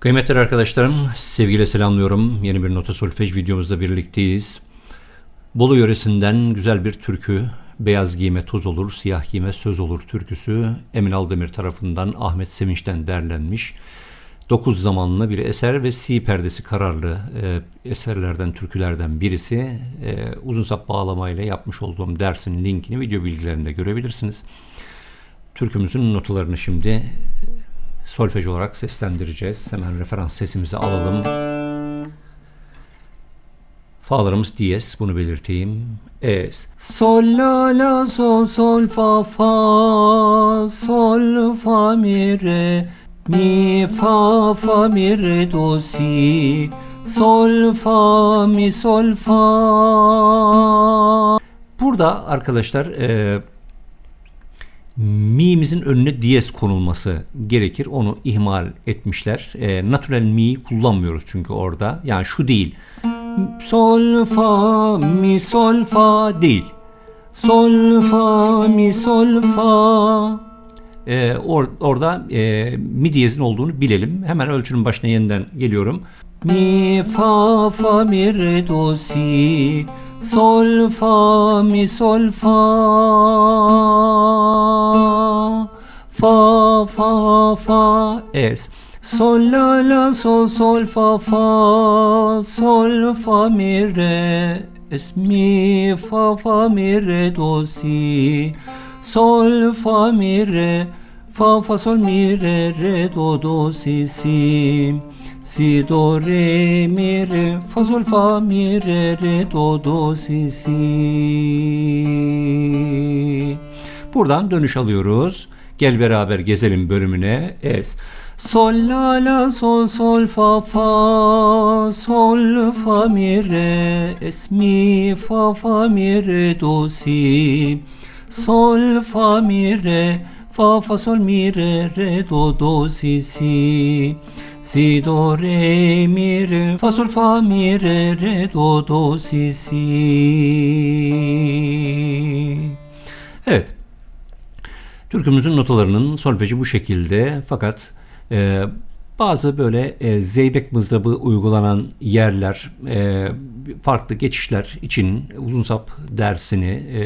Kıymetli arkadaşlarım, sevgiyle selamlıyorum. Yeni bir nota solfej videomuzda birlikteyiz. Bolu yöresinden güzel bir türkü, Beyaz giyime toz olur, siyah giyime söz olur türküsü Emin Aldemir tarafından Ahmet Sevinç'ten derlenmiş. Dokuz zamanlı bir eser ve si perdesi kararlı e, eserlerden, türkülerden birisi. E, uzun sap bağlamayla yapmış olduğum dersin linkini video bilgilerinde görebilirsiniz. Türkümüzün notalarını şimdi solfej olarak seslendireceğiz. Hemen referans sesimizi alalım. Fa'larımız diyez, bunu belirteyim. Es. Sol, la, la, sol, sol, fa, fa, sol, fa, mi, re, mi, fa, fa, mi, re, do, si, sol, fa, mi, sol, fa. Burada arkadaşlar e, mi'mizin önüne diyez konulması gerekir. Onu ihmal etmişler. E, natural mi kullanmıyoruz çünkü orada. Yani şu değil. Sol fa mi sol fa değil. Sol fa mi sol fa. E, or, orada e, mi diyezin olduğunu bilelim. Hemen ölçünün başına yeniden geliyorum. Mi fa fa mi re do si sol fa mi sol fa fa fa es. Sol la la sol sol fa fa sol fa mi re es. Mi fa fa mi re do si. Sol fa mi re fa fa sol mi re re do do si si. Si do re mi re fa sol fa mi re re do do si si. Buradan dönüş alıyoruz. Gel beraber gezelim bölümüne. Es. Sol la la sol sol fa fa sol fa mi re. Es mi fa fa mi re do si. Sol fa mi re. Fa fa sol mi re re do do si si. Si do re mi re. Fa sol fa mi re re do do si si Türkümüzün notalarının solfeji bu şekilde fakat e, bazı böyle e, zeybek mızrabı uygulanan yerler, e, farklı geçişler için uzun sap dersini e,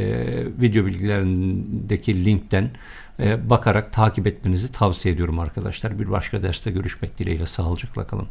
video bilgilerindeki linkten e, bakarak takip etmenizi tavsiye ediyorum arkadaşlar. Bir başka derste görüşmek dileğiyle sağlıcakla kalın.